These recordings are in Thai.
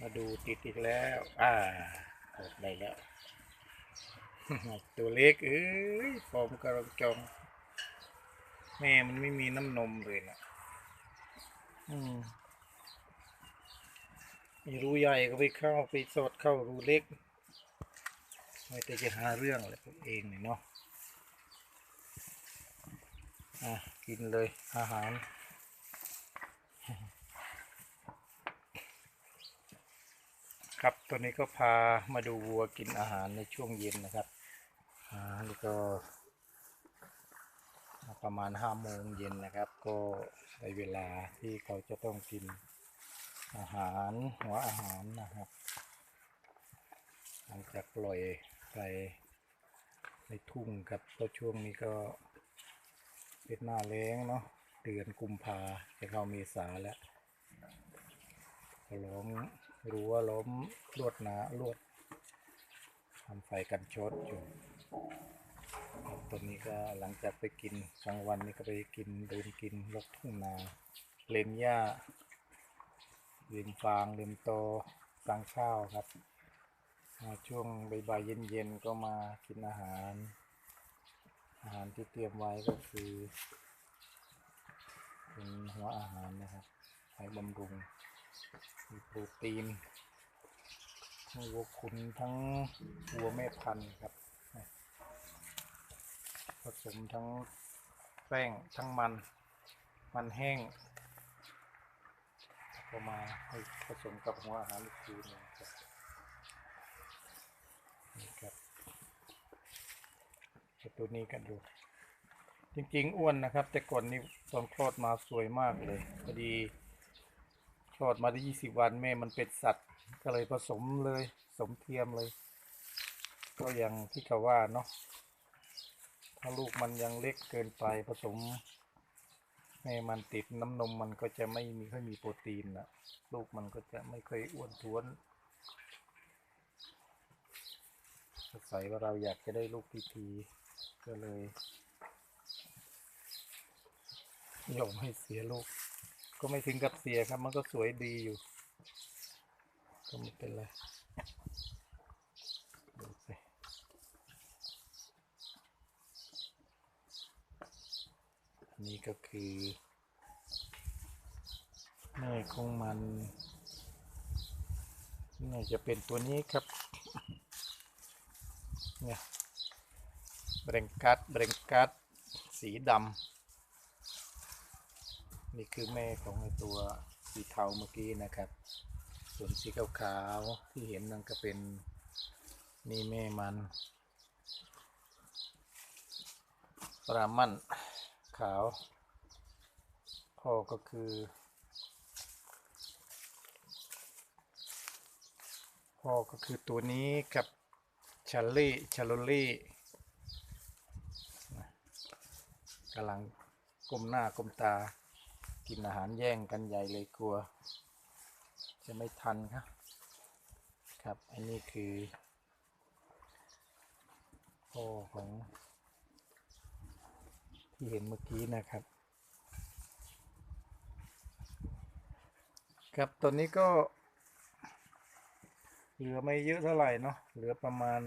มาดูติดอีกแล้ว อ่าเปิดได้แล้ว ตัวเล็กเอ้ยฟอมกระรองจอง แม่มันไม่มีน้ำนมเลยนะอืมมีรูใหญ่ก็ไปเข้าไปสอดเข้ารูเล็ก ไม่แต่จะหาเรื่องอะไรพวเองเนี่ยเนาะอะกินเลยอาหาร ครับตัวนี้ก็พามาดูวัวกินอาหารในช่วงเย็นนะครับอ่านี่ก็ ประมาณห้าโมงเย็นนะครับ ก็ในเวลาที่เขาจะต้องกินอาหารหัวอาหารนะครับหลังจากปล่อยไปในทุ่งครับเพราะช่วงนี้ก็เป็นหน้าแล้งเนาะเดือนกุมภาจะเข้าเมษาแล้วก็ล้อม รั้วล้มลวดหนาลวดทำไฟกันชดอยู่ตอนนี้ก็หลังจากไปกินกลางวันนี่ก็ไปกินเดินกินรถทุ่งนา เล็มหญ้าเล็มฟางเล็มโตสังข้าวครับมาช่วงบ่ายเย็นๆก็มากินอาหาร อาหารที่เตรียมไว้ก็คือเป็นหัวอาหารนะครับให้บำรุง มีโปรตีนทั้งวัวขุนทั้งวัวแม่พันธุ์ครับผสมทั้งแป้งทั้งมัน มันแห้งก็มาให้ผสมกับหัวอาหารอีกทีนึงครับนี่ครับตัวนี้กันดู จริงๆ อ้วนนะครับ แต่ก่อนนี้ตอนคลอดมาสวยมากเลยพอดี ลอดมาได้ยี่สิบวันแม่มันเป็นสัตว์ ก็เลยผสมเลยสมเทียมเลย ก็อย่างที่เขาว่าเนาะถ้าลูกมันยังเล็กเกินไปผสมให้มันติดน้ำนมมันก็จะไม่มีค่อยมีโปรตีนนะลูกมันก็จะไม่เคยอ้วนท้วนสงสัยว่าเราอยากจะได้ลูกทีทีก็เลย ยอมให้เสียลูก ก็ไม่ถึงกับเสียครับ มันก็สวยดีอยู่ ก็ไม่เป็นไรดูสิอันนี้ก็คือแม่ของมันน่าจะเป็นตัวนี้ครับ เนี่ยเบรงกัดเบรงกัดสีดำ นี่คือแม่ของตัวสีเทาเมื่อกี้นะครับ ส่วนสีขาวๆที่เห็นนั่นก็เป็นนี่แม่มันปรามันขาวพ่อก็คือพ่อก็คือตัวนี้กับชาลี่ชาลลี่กำลังก้มหน้าก้มตา กินอาหารแย่งกันใหญ่เลยกลัว จะไม่ทันครับ ครับ อันนี้คือพ่อของ ที่เห็นเมื่อกี้นะครับ ครับตอนนี้ก็ เหลือไม่เยอะเท่าไหร่เนาะเหลือประมาณ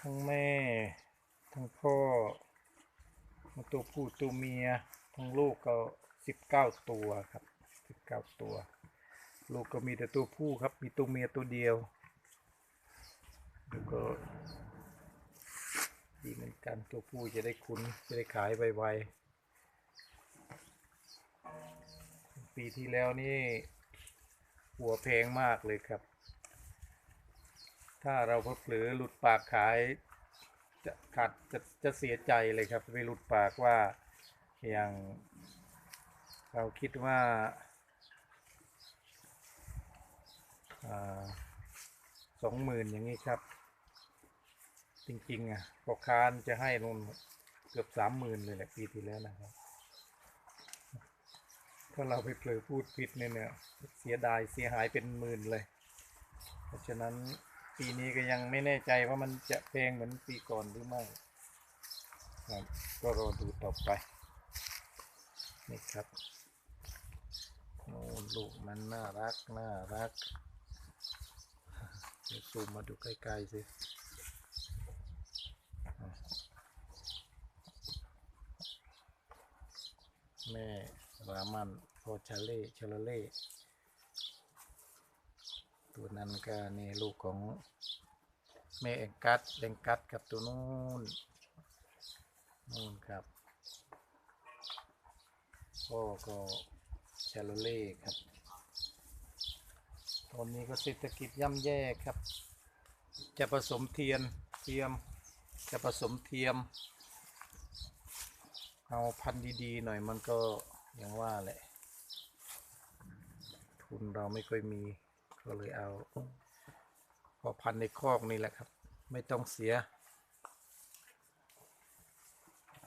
ทั้งแม่ ทั้งพ่อ ตัวผู้ตัวเมีย ทั้งลูกก็ สิบเก้าตัวครับสิบเก้าตัว ลูกก็มีแต่ตัวผู้ครับ มีตัวเมียตัวเดียวแล้วก็ดีเหมือนกันตัวผู้จะได้คุ้นจะได้ขายไวๆปีที่แล้วนี่หัวแพงมากเลยครับ ถ้าเราเผลอหลุดปากขายจะขาดจะจะเสียใจเลยครับไปหลุดปากว่าอย่าง เราคิดว่าสองหมื่นอย่างนี้ครับ จริงๆอะพอคานจะให้นนเกือบสามหมื่นเลยแหละปีที่แล้วนะครับ ถ้าเราไปเผลอพูดผิดเนี่ยเนี่ยเสียดายเสียหายเป็นหมื่นเลย เพราะฉะนั้นปีนี้ก็ยังไม่แน่ใจว่ามันจะแพงเหมือนปีก่อนหรือไม่ครับก็รอดูต่อไปนี่ครับ ลูกมันน่ารัก น่ารัก เดี๋ยวซูมมาดูใกล้ๆสิแม่รามันโอชาเล่ชาลเล่ ตัวนั้นก็นี่ลูกของแม่เองกัดเองกัดกับตัวนู้นนู่นครับพ่อก็ ชาโลเล่ครับ ตอนนี้ก็เศรษฐกิจย่ำแย่ครับ จะผสมเทียนเทียม จะผสมเทียม เอาพันธุ์ดีๆหน่อยมันก็อย่างว่าแหละ ทุนเราไม่ค่อยมี ก็เลยเอาพอพันในคอกนี่แหละครับ ไม่ต้องเสีย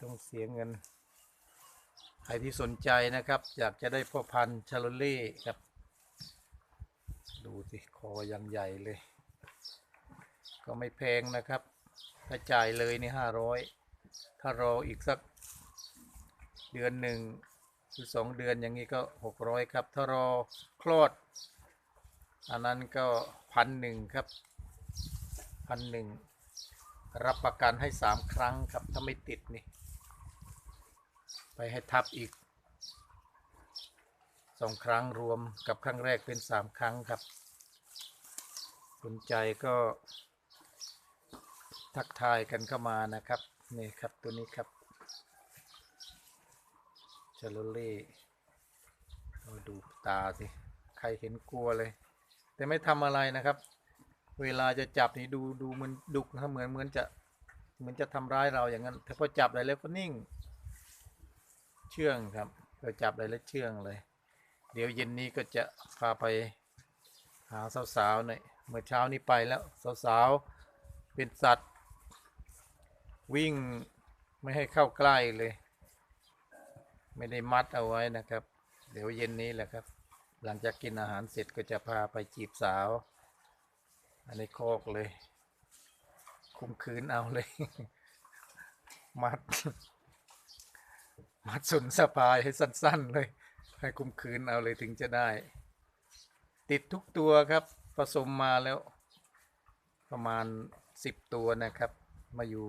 ต้องเสียเงิน ใครที่สนใจนะครับ อยากจะได้พ่อพันธุ์ชาโลเล่ครับ ดูสิคอยังใหญ่เลย ก็ไม่แพงนะครับ ถ้าจ่ายเลยนี่ห้าร้อยถ้ารออีกสักเดือนหนึ่งหรือสองเดือนอย่างนี้ก็หกร้อยครับ ถ้ารอคลอด อันนั้นก็พันหนึ่งครับพันหนึ่งรับประกันให้สามครั้งครับ ถ้าไม่ติดนี่ ไปให้ทับอีกสองครั้งรวมกับครั้งแรกเป็นสามครั้งครับสนใจก็ ทักทายกันเข้ามานะครับ นี่ครับตัวนี้ครับชาโลเล่เอาดูตาสิ ใครเห็นกลัวเลย แต่ไม่ทำอะไรนะครับ เวลาจะจับนี่ดูดูมันดุกนะเหมือนเหมือนจะเหมือนจะทำร้ายเราอย่างนั้นแต่พอจับได้แล้วก็นิ่ง เชื่องครับพอจับได้แล้วเชื่องเลย เดี๋ยวเย็นนี้ก็จะพาไปหาสาวๆหน่อยเมื่อเช้านี้ไปแล้วสาวๆเป็นสัตว์ วิ่งไม่ให้เข้าใกล้เลย ไม่ได้มัดเอาไว้นะครับ เดี๋ยวเย็นนี้แหละครับ หลังจากกินอาหารเสร็จก็จะพาไปจีบสาว อันนี้โคอกเลย คุมคืนเอาเลย มัด มัดสุนสะพายให้สั้น ๆ เลย ให้คุมคืนเอาเลยถึงจะได้ ติดทุกตัวครับ ผสมมาแล้ว ประมาณสิบตัวนะครับ มาอยู่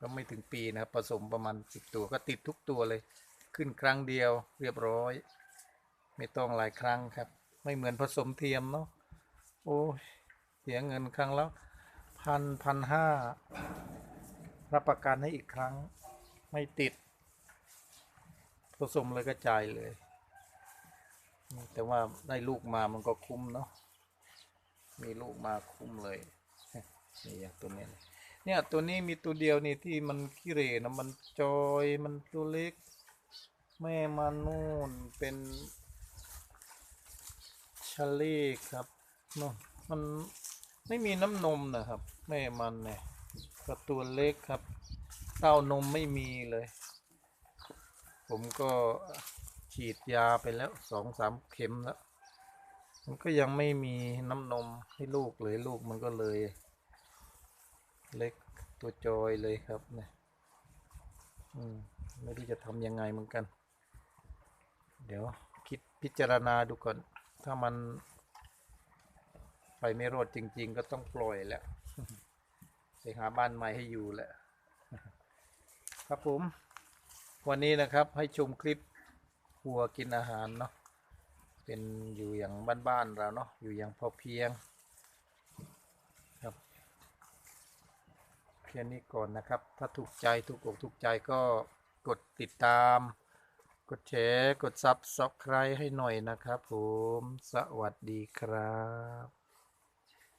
ก็ไม่ถึงปีนะครับผสมประมาณสิบตัวก็ติดทุกตัวเลย ขึ้นครั้งเดียวเรียบร้อย ไม่ต้องหลายครั้งครับ ไม่เหมือนผสมเทียมเนาะโอ้เสียเงินครั้งแล้วพันพันห้ารับประกันให้อีกครั้งไม่ติด ผสมเลยก็จ่ายเลย แต่ว่าได้ลูกมามันก็คุ้มเนาะมีลูกมาคุ้มเลยนี่อย่างตัวนี้เนี่ยตัวนี้มีตัวเดียวนี่ที่มันขี้เร่นะมันจอยมันตัวเล็ก แม่มันนู่นเป็นชาเล่ครับเนาะมันไม่มีน้ำนมนะครับ แม่มันเนี่ยก็ตัวเล็กครับ เต้านมไม่มีเลย ผมก็ฉีดยาไปแล้วสองสามเข็มแล้ว มันก็ยังไม่มีน้ำนมให้ลูกเลยลูกมันก็เลย เล็กตัวจอยเลยครับเนี่ยอืมไม่รู้จะทำยังไงเหมือนกัน เดี๋ยวคิดพิจารณาดูก่อน ถ้ามัน ไปไม่รอดจริง ๆ ก็ต้องปล่อยแหละไปหาบ้านใหม่ให้อยู่แหละ ครับผม วันนี้นะครับให้ชมคลิปวัวกินอาหารเนาะเป็นอยู่อย่างบ้านๆเราเนาะอยู่อย่างพอเพียงครับเพียงนี้ก่อนนะครับ ถ้าถูกใจถูกอกถูกใจก็กดติดตาม กดแชร์กดซับสไครต์ให้หน่อยนะครับผม สวัสดีครับ